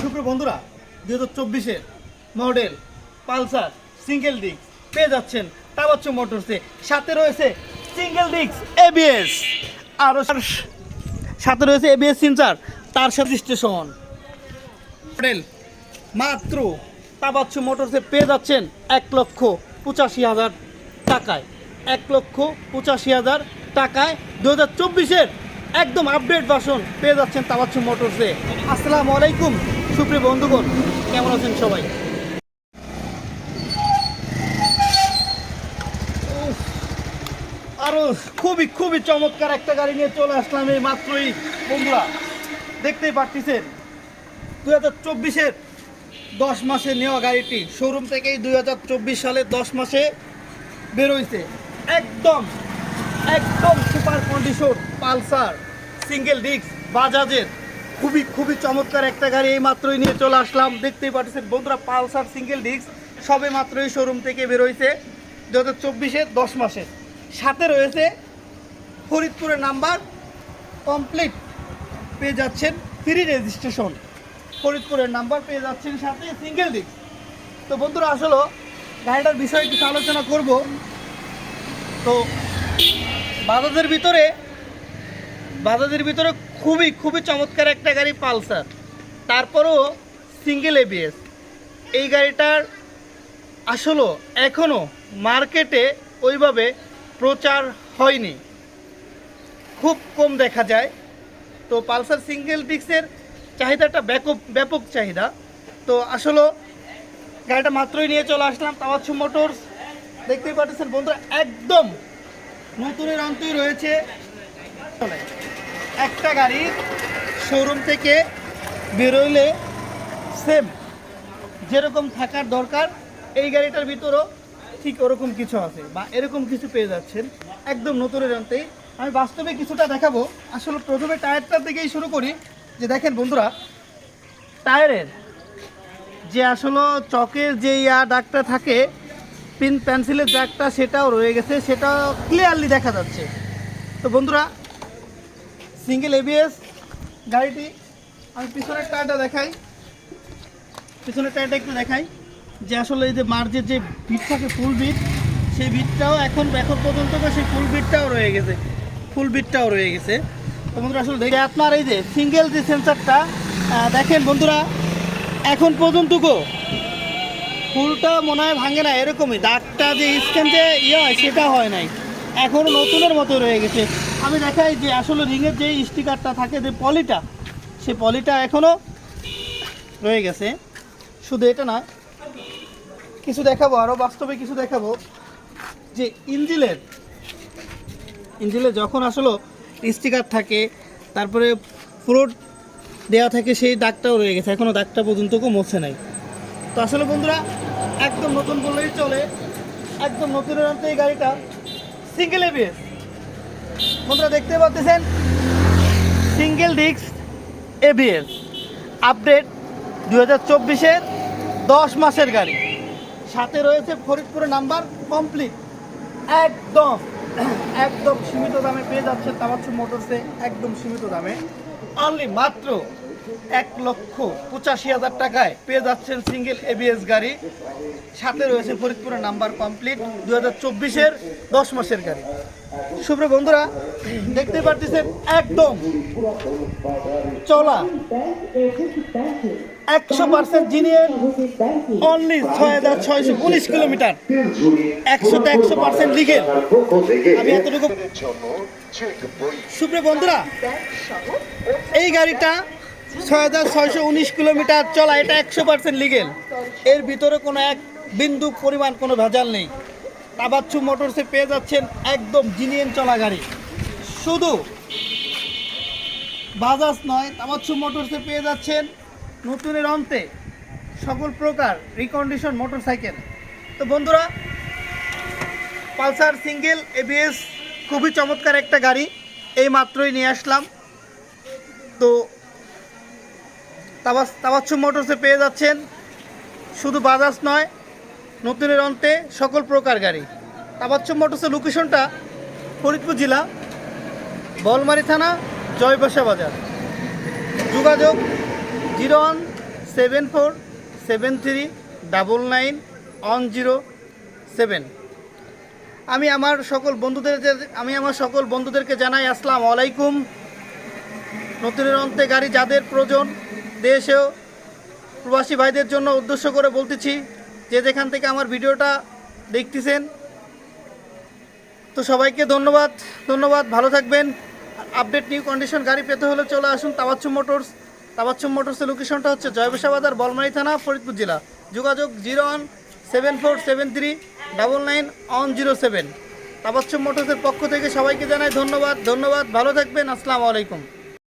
সুপ্র বন্ধুরা, দুই হাজার চব্বিশের মডেল, পালসার সিঙ্গেল ডিস্ক পেয়ে যাচ্ছেন টাবাচ্চ মোটরসে। সাথে রয়েছে সিঙ্গেল ডিস্ক এবিএস আরও সাথে রয়েছে এবিএস সিনচার তার সাথে স্টেশন মডেল মাত্র টাবাচ্চ মোটরসে পেয়ে যাচ্ছেন এক লক্ষ পঁচাশি হাজার টাকায়। এক লক্ষ পঁচাশি হাজার টাকায় দু হাজার চব্বিশের একদম আপডেট ভার্সন পেয়ে যাচ্ছেন তাবাচ্ছু মোটরসে আসসালামু আলাইকুম সুপ্রিয় বন্ধুগণ কেমন আছেন সবাই? উফ, আরও খুবই খুবই চমৎকার একটা গাড়ি নিয়ে চলে আসলাম এই মাত্রই বন্ধুরা। দেখতেই পারতেছেন দুই হাজার চব্বিশের দশ মাসে নেওয়া গাড়িটি। শোরুম থেকেই দুই হাজার চব্বিশ সালের দশ মাসে বেরোইছে একদম একদম super condition, Pulsar single disc বাজাজের। খুবই খুবই চমৎকার একটা গাড়ি এই মাত্রই নিয়ে চলে আসলাম। দেখতেই পাচ্ছেন বন্ধুরা, পালসার সিঙ্গেল ডিস্ক সবে মাত্রই শোরুম থেকে বেরোইছে দু হাজার চব্বিশের দশ মাসে। সাথে রয়েছে ফরিদপুরের নাম্বার। কমপ্লিট পেয়ে যাচ্ছেন ফ্রি রেজিস্ট্রেশন ফরিদপুরের নাম্বার পেয়ে যাচ্ছেন সাথে সিঙ্গেল ডিস্ক তো বন্ধুরা, আসলে গাড়িটার বিষয়ে কিছু আলোচনা করব। তো বাজাজের ভিতরে বাজাজের ভিতরে খুবই খুবই চমৎকার একটা গাড়ি পালসার। তারপরও সিঙ্গেল এবিএস এই গাড়িটার আসলে এখনও মার্কেটে ওইভাবে প্রচার হয়নি। খুব কম দেখা যায়। তো পালসার সিঙ্গেল ডিস্কের চাহিদাটা ব্যাপক ব্যাপক চাহিদা। তো আসলে গাড়িটা মাত্রই নিয়ে চলে আসলাম তাওয়াচ্ছু মোটরস। দেখতেই পাচ্ছেন বন্ধুরা, একদম নতুনের অন্তই রয়েছে। একটা গাড়ি শোরুম থেকে বেরোইলে সেম যেরকম থাকার দরকার, এই গাড়িটার ভিতরও ঠিক ওরকম কিছু আছে বা এরকম কিছু পেয়ে যাচ্ছেন একদম নতুনের অন্তেই আমি বাস্তবে কিছুটা দেখাবো। আসলে প্রথমে টায়ারটার দিকেই শুরু করি। যে দেখেন বন্ধুরা, টায়ারের যে আসলে চকের যে ইয়া ডাকটা থাকে পিন পেন্সিলের দাগটা সেটাও রয়ে গেছে সেটা ক্লিয়ারলি দেখা যাচ্ছে। তো বন্ধুরা সিঙ্গেল এবিএস গাড়িটি, আমি পিছনের টায়ারটা দেখাই। পিছনের টায়ারটা একটু দেখাই, যে আসলে এই যে মার্জের যে বিট থাকে ফুল বিট সেই বিটটাও এখন এখন পর্যন্ত সেই ফুল বিটটাও রয়ে গেছে ফুল বিটটাও রয়ে গেছে। তো বন্ধুরা, আসলে দেখে, আপনার এই যে সিঙ্গেল যে সেন্সারটা দেখেন বন্ধুরা, এখন পর্যন্ত গো ফুলটা মনে হয় ভাঙে না, এরকমই। দাগটা যে স্ক্যান যে ইয়ে হয়, সেটা হয় নাই। এখনও নতুনের মতো রয়ে গেছে। আমি দেখাই যে আসলে রিংয়ের যে স্টিকারটা থাকে, যে পলিটা, সে পলিটা এখনও রয়ে গেছে। শুধু এটা না, কিছু দেখাবো আরও বাস্তবে কিছু দেখাবো। যে ইঞ্জিলের, ইঞ্জিলে যখন আসলে স্টিকার থাকে, তারপরে ফ্রুট দেওয়া থাকে, সেই দাগটাও রয়ে গেছে। এখনও দাগটা পর্যন্ত কেউ মোছে নাই। তো আসলে বন্ধুরা একদম নতুন বললেই চলে। একদম নতুন এই গাড়িটা। সিঙ্গেল এবিএস বন্ধুরা দেখতে পাচ্ছেন? সিঙ্গেল ডিস্ক এবিএস আপডেট দু হাজার চব্বিশের দশ মাসের গাড়ি। সাথে রয়েছে ফরিদপুরের নাম্বার কমপ্লিট একদম একদম সীমিত দামে পেয়ে যাচ্ছে তামাচ্ছু মোটরসে, একদম সীমিত দামে। অনলি মাত্র এক লক্ষ পঁচাশি হাজার টাকায় পেয়ে যাচ্ছেন সিঙ্গেল এবিএস গাড়ি। সাথে রয়েছে ফরিদপুরের নাম্বার কমপ্লিট দু হাজার চব্বিশের দশ মাসের গাড়ি। শুভ্র বন্ধুরা দেখতে পারতেছেন একদম চলা একশো পার্সেন্ট জিনিয়ার অনলি ছয় হাজার ছয়শো উনিশ কিলোমিটার। একশোতে একশো পার্সেন্ট লিগেল আমি এতটুকু সুপ্রিয় বন্ধুরা, এই গাড়িটা ছয় হাজার ছয়শো উনিশ কিলোমিটার চলা, এটা একশো পার্সেন্ট লিগেল এর ভিতরে কোনো এক বিন্দু পরিমাণ কোনো ভেজাল নেই। তাবাচ্ছু মোটরসে পেয়ে যাচ্ছেন একদম জিনিয়েন চলা গাড়ি। শুধু বাজাজ নয় তামাচ্ছু মোটরসে পেয়ে যাচ্ছেন নতুনের অন্তে সকল প্রকার রিকন্ডিশন মোটরসাইকেল তো বন্ধুরা, পালসার সিঙ্গেল এবিএস খুবই চমৎকার একটা গাড়ি, এই মাত্রই নিয়ে আসলাম। তো তাবাচ্ছু মোটরসে পেয়ে যাচ্ছেন। শুধু বাজাজ নয়, নতুনের অন্তে সকল প্রকার গাড়ি। তাবাচ্ছু মোটরসের লোকেশনটা ফরিদপুর জেলা, বলমারি থানা, জয়বাসা বাজার। যোগাযোগ zero one seven four seven three double nine one zero seven. আমি আমার সকল বন্ধুদের আমি আমার সকল বন্ধুদেরকে জানাই আসসালাম আলাইকুম। নতুনের অন্তে গাড়ি যাদের প্রয়োজন দেশেও প্রবাসী ভাইদের জন্য উদ্দেশ্য করে বলতেছি যে যেখান থেকে আমার ভিডিওটা দেখতেছেন, তো সবাইকে ধন্যবাদ ধন্যবাদ, ভালো থাকবেন। আপডেট নিউ কন্ডিশন গাড়ি পেতে হলে চলে আসুন তাবাচ্চুম মোটরস। তাবাচ্চুম মোটরসের লোকেশনটা হচ্ছে জয়বেশা বাজার বলমারি থানা, ফরিদপুর জেলা। যোগাযোগ zero one seven four seven three double nine one zero seven. Tabassum মোটরসের পক্ষ থেকে সবাইকে জানাই ধন্যবাদ ধন্যবাদ, ভালো থাকবেন, আসসালামু আলাইকুম।